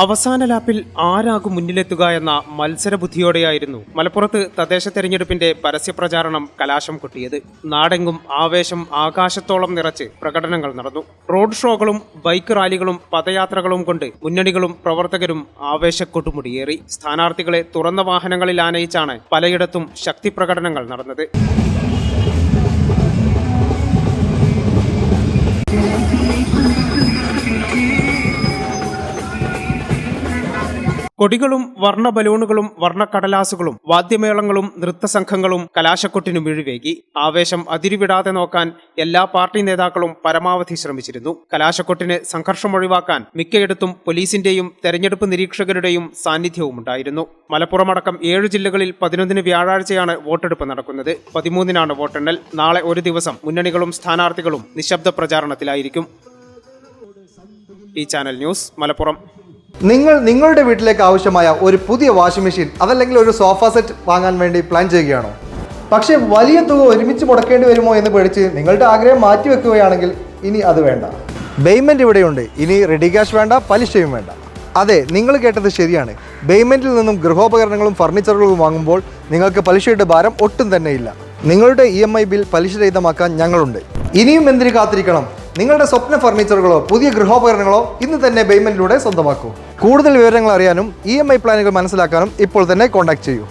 അവസാന ലാപ്പിൽ ആരാകും മുന്നിലെത്തുക എന്ന മത്സരബുദ്ധിയോടെയായിരുന്നു മലപ്പുറത്ത് തദ്ദേശ തെരഞ്ഞെടുപ്പിന്റെ പരസ്യപ്രചാരണം കലാശം കൊട്ടിയത്. നാടെങ്കും ആവേശം ആകാശത്തോളം നിറച്ച് പ്രകടനങ്ങൾ നടന്നു. റോഡ് ഷോകളും ബൈക്ക് റാലികളും പദയാത്രകളും കൊണ്ട് മുന്നണികളും പ്രവർത്തകരും ആവേശക്കൊട്ടുമുടിയേറി. സ്ഥാനാർത്ഥികളെ തുറന്ന വാഹനങ്ങളിൽ ആനയിച്ചാണ് പലയിടത്തും ശക്തി പ്രകടനങ്ങൾ നടന്നത്. കൊടികളും വർണ ബലൂണുകളും വർണക്കടലാസുകളും വാദ്യമേളങ്ങളും നൃത്തസംഘങ്ങളും കലാശക്കൊട്ടിനു മിഴിവേകി ആവേശം അതിരുവിടാതെ നോക്കാൻ എല്ലാ പാർട്ടി നേതാക്കളും പരമാവധി ശ്രമിച്ചിരുന്നു. കലാശക്കൊട്ടിന് സംഘർഷം ഒഴിവാക്കാൻ മിക്കയിടത്തും പോലീസിന്റെയും തെരഞ്ഞെടുപ്പ് നിരീക്ഷകരുടെയും സാന്നിധ്യവും ഉണ്ടായിരുന്നു മലപ്പുറമടക്കം ഏഴ് ജില്ലകളിൽ പതിനൊന്നിന് വ്യാഴാഴ്ചയാണ് വോട്ടെടുപ്പ് നടക്കുന്നത്. പതിമൂന്നിനാണ് വോട്ടെണ്ണൽ. നാളെ ഒരു ദിവസം മുന്നണികളും സ്ഥാനാർത്ഥികളും നിശബ്ദ പ്രചാരണത്തിലായിരിക്കും. ഈ ചാനൽ ന്യൂസ് മലപ്പുറം. നിങ്ങൾ നിങ്ങളുടെ വീട്ടിലേക്ക് ആവശ്യമായ ഒരു പുതിയ വാഷിംഗ് മെഷീൻ അതല്ലെങ്കിൽ ഒരു സോഫ സെറ്റ് വാങ്ങാൻ വേണ്ടി പ്ലാൻ ചെയ്യുകയാണോ? പക്ഷേ വലിയ തുക ഒരുമിച്ച് മുടക്കേണ്ടി വരുമോ എന്ന് പേടിച്ച് നിങ്ങളുടെ ആഗ്രഹം മാറ്റി വെക്കുകയാണെങ്കിൽ ഇനി അത് വേണ്ട. പേയ്മെന്റ് ഇവിടെയുണ്ട്. ഇനി റെഡി ക്യാഷ് വേണ്ട പലിശയും വേണ്ട. അതെ നിങ്ങൾ കേട്ടത് ശരിയാണ്. പേയ്മെന്റിൽ നിന്നും ഗൃഹോപകരണങ്ങളും ഫർണിച്ചറുകളും വാങ്ങുമ്പോൾ നിങ്ങൾക്ക് പലിശയുടെ ഭാരം ഒട്ടും തന്നെ ഇല്ല. നിങ്ങളുടെ ഇ എം ഐ ബിൽ പലിശരഹിതമാക്കാൻ ഞങ്ങളുണ്ട്. ഇനിയും എന്തിനു കാത്തിരിക്കണം? നിങ്ങളുടെ സ്വപ്ന ഫർണിച്ചറുകളോ പുതിയ ഗൃഹോപകരണങ്ങളോ ഇന്ന് തന്നെ പേയ്മെന്റിലൂടെ സ്വന്തമാക്കൂ. കൂടുതൽ വിവരങ്ങൾ അറിയാനും ഇ പ്ലാനുകൾ മനസ്സിലാക്കാനും ഇപ്പോൾ തന്നെ കോൺടാക്ട് ചെയ്യൂ.